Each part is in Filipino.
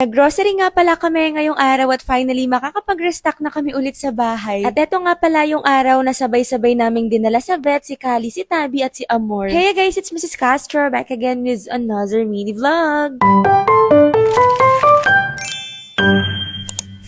Nag-grocery nga pala kami ngayong araw at finally makakapag-restock na kami ulit sa bahay. At eto nga pala yung araw na sabay-sabay naming dinala sa vet si Kali, si Tabi at si Amor. Hey guys, it's Mrs. Castro back again with another mini vlog.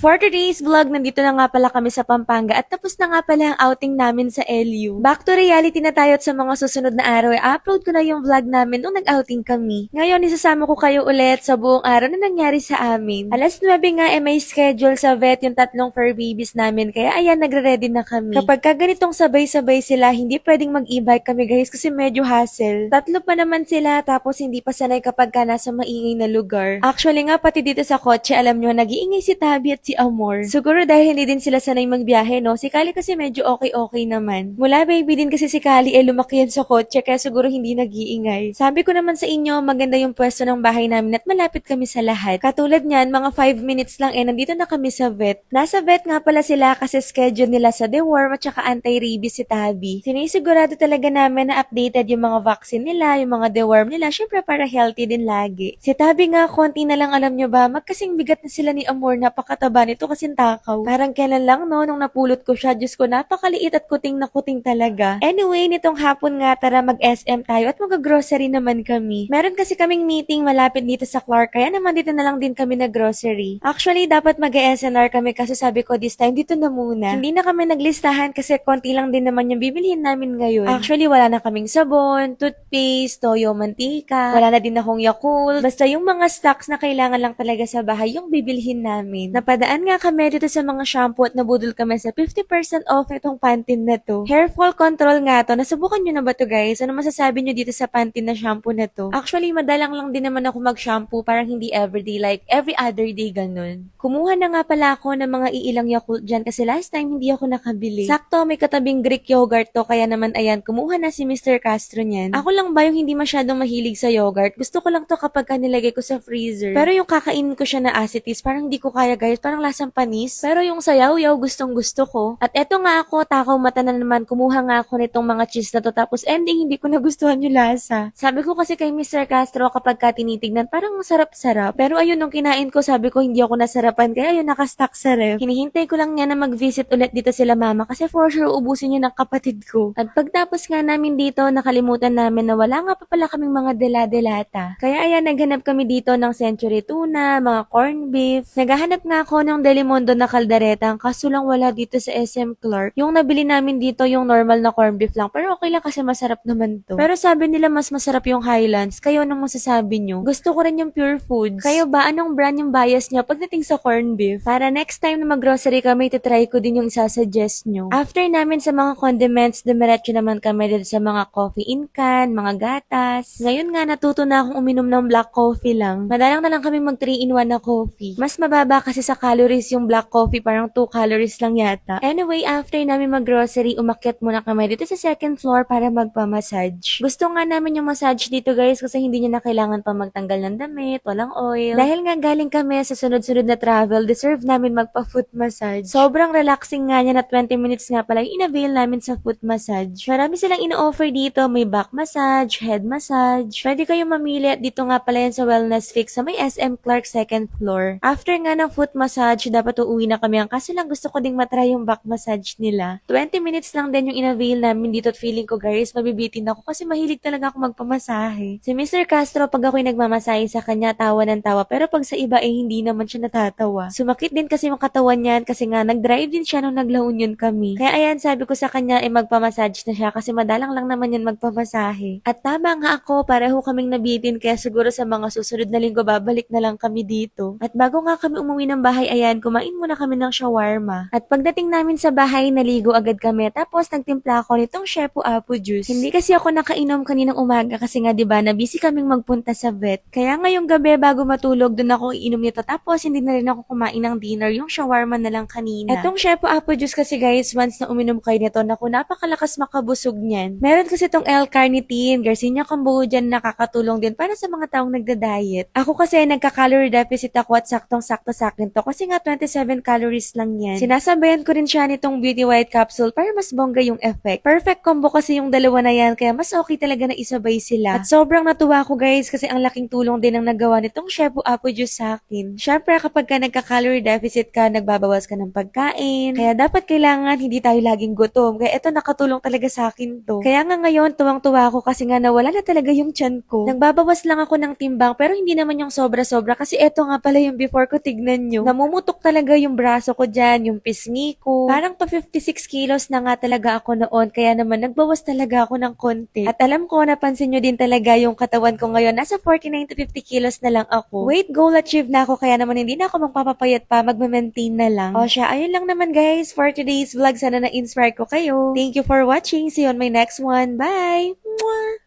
For today's vlog, nandito na nga pala kami sa Pampanga at tapos na nga pala ang outing namin sa LU. Back to reality na tayo at sa mga susunod na araw, i-upload ko na yung vlog namin nung nag-outing kami. Ngayon, isasama ko kayo ulit sa buong araw na nangyari sa amin. Alas 9 nga eh may schedule sa vet yung tatlong fur babies namin, kaya ayan, nagre-ready na kami. Kapag ka ganitong sabay-sabay sila, hindi pwedeng mag-e-bike kami guys kasi medyo hassle. Tatlo pa naman sila tapos hindi pa sanay kapag ka nasa maingay na lugar. Actually nga, pati dito sa kotse, alam nyo, nag-iingay si Tabi at si Amor. Siguro dahil hindi din sila sanay magbiyahe, no? Si Kali kasi medyo okay-okay naman. Mula baby din kasi si Kali eh lumaki yan sa kotse kaya siguro hindi nag-iingay. Sabi ko naman sa inyo, maganda yung pwesto ng bahay namin at malapit kami sa lahat. Katulad niyan, mga 5 minutes lang eh, nandito na kami sa vet. Nasa vet nga pala sila kasi schedule nila sa deworm at saka anti-rabies si Tabi. Sinisigurado talaga namin na updated yung mga vaccine nila, yung mga deworm nila, syempre para healthy din lagi. Si Tabi nga, konti na lang alam nyo ba, magkasing bigat na sila ni Amor, napakataba nito kasing takaw. Parang kailan lang no, nung napulot ko siya, Diyos ko, napakaliit at kuting na kuting talaga. Anyway, nitong hapon nga, tara mag-SM tayo at mag-grocery naman kami. Meron kasi kaming meeting malapit dito sa Clark, kaya naman dito na lang din kami nag-grocery. Actually, dapat mag-SNR kami kasi sabi ko this time, dito na muna. Hindi na kami naglistahan kasi konti lang din naman yung bibilhin namin ngayon. Actually, wala na kaming sabon, toothpaste, toyo, mantika, wala na din akong Yakult. Basta yung mga stocks na kailangan lang talaga sa bahay, yung bibilhin namin. Napadaan nga kami dito sa mga shampoo at nabudol kami sa 50% off itong Pantene na to. Hair fall control nga to. Nasubukan nyo na ba to guys? Ano masasabi nyo dito sa Pantene na shampoo na to? Actually, madalang lang din naman ako mag-shampoo, parang hindi everyday, like every other day ganun. Kumuha na nga pala ako ng mga iilang Yakult dyan kasi last time hindi ako nakabili. Sakto, may katabing Greek yogurt to, kaya naman ayan, kumuha na si Mr. Castro niyan. Ako lang ba yung hindi masyadong mahilig sa yogurt? Gusto ko lang to kapag ka nilagay ko sa freezer. Pero yung kakainin ko siya na acetis, parang hindi ko kaya guys, parang lasang panis. Pero yung sayaw-yaw, gustong gusto ko. At eto nga ako, takaw mata na naman, kumuha nga ako nitong mga cheese na to, tapos ending, hindi ko nagustuhan yung lasa. Sabi ko kasi kay Mr. Castro, kapag ka tinitignan, parang masarap-sarap. Pero ayun, nung kinain ko, sabi ko hindi ako nasarapan, kaya ayun, nakastock sa ref. Hinihintay ko lang niya na mag-visit ulit dito sila mama, kasi for sure, ubusin niya ng kapatid ko. At pagtapos nga namin dito, nakalimutan namin na wala nga pa pala kaming mga dela-delata. Kaya ayan, naghanap kami dito ng century tuna, mga corned beef. Naghahanap nga ako ng Delimondo na kaldereta, kaso lang wala dito sa SM Clark. Yung nabili namin dito, yung normal na corned beef lang. Pero okay lang kasi masarap naman to. Pero sabi nila mas masarap yung Highlands. Kayo anong masasabi nyo? Gusto ko rin yung Pure Foods. Kayo ba, anong brand yung bias nyo pagdating sa corned beef? Para next time na mag-grocery kami, titry ko din yung isasuggest nyo. After namin sa mga condiments, dumiretso naman kami dito sa mga coffee in can, mga gatas. Ngayon nga, natuto na akong uminom ng black coffee lang. Madalang na lang kami mag 3 in 1 na coffee. Mas mababa kasi sa calories yung black coffee, parang 2 calories lang yata. Anyway, after namin mag-grocery, umakyat muna kami dito sa second floor para magpa-massage. Gusto nga namin yung massage dito guys kasi hindi niya na kailangan pa magtanggal ng damit, walang oil. Dahil nga galing kami sa sunod-sunod na travel, deserve namin magpa-foot massage. Sobrang relaxing nga niya na 20 minutes nga pala yung in-avail namin sa foot massage. Marami silang ino-offer dito, may back massage, head massage. Pwede kayong mamili at dito nga pala yan sa Wellness Fix sa may SM Clark second floor. After nga ng foot massage, dapat uuwi na kami ang kaso lang gusto ko ding matry yung back massage nila. 20 minutes lang din yung in-avail namin dito at feeling ko guys, mabibitin ako kasi mahilig talaga ako magpamasahe. Si Mr. Castro, pag ako'y nagmamasahe sa kanya, tawa ng tawa. Pero pag sa iba, eh, hindi naman siya natatawa. Sumakit din kasi yung katawan niyan kasi nga, nag-drive din siya nung naglaon yun kami. Kaya ayan, sabi ko sa kanya, eh, magpamassage na siya kasi madalang lang naman yan magpamasahe. At tama nga ako, pareho kaming nabitin kaya siguro sa mga susunod na linggo, babalik na lang kami dito. At bago nga kami umuwi ng bahay, ayan, kumain muna kami ng shawarma. At pagdating namin sa bahay, naligo agad kami. Tapos nagtimpla ako nitong Shepu Apo Juice. Hindi kasi ako nakainom kaninang umaga kasi nga 'di ba, na busy kaming magpunta sa vet. Kaya ngayong gabi bago matulog, doon ako iinom nito. Tapos hindi na rin ako kumain ng dinner, yung shawarma na lang kanina. Etong Shepu Apo Juice kasi guys, once na uminom kayo nito, naku, napakalakas makabusog niyan. Meron kasi itong L-carnitine, Garcinia Cambodia na nakakatulong din para sa mga taong nagda-diet. Ako kasi nagka-calorie deficit ako at saktong-sakto sa akin to kasi kasi nga 27 calories lang yan. Sinasabayan ko rin siya nitong Beauty White Capsule para mas bongga yung effect. Perfect combo kasi yung dalawa na yan kaya mas okay talaga na isabay sila. At sobrang natuwa ko guys kasi ang laking tulong din ang nagawa nitong Shebu Apple Juice sa akin. Syempre kapag ka nagka-calorie deficit ka, nagbabawas ka ng pagkain. Kaya dapat kailangan hindi tayo laging gutom. Kaya ito nakatulong talaga sa akin to. Kaya nga ngayon tuwang-tuwa ako kasi nga nawala na talaga yung tiyan ko. Nagbabawas lang ako ng timbang pero hindi naman yung sobra-sobra kasi eto nga pala yung before ko tignan nyo. Namumutok talaga yung braso ko dyan, yung pisngi ko. Parang pa 56 kilos na nga talaga ako noon kaya naman nagbawas talaga ako ng konti. At alam ko, napansin nyo din talaga yung katawan ko ngayon. Nasa 49 to 50 kilos na lang ako. Weight goal achieved na ako kaya naman hindi na ako magpapapayat pa, magme-maintain na lang. O siya, ayun lang naman guys for today's vlog. Sana na-inspire ko kayo. Thank you for watching. See you on my next one. Bye! Mwah!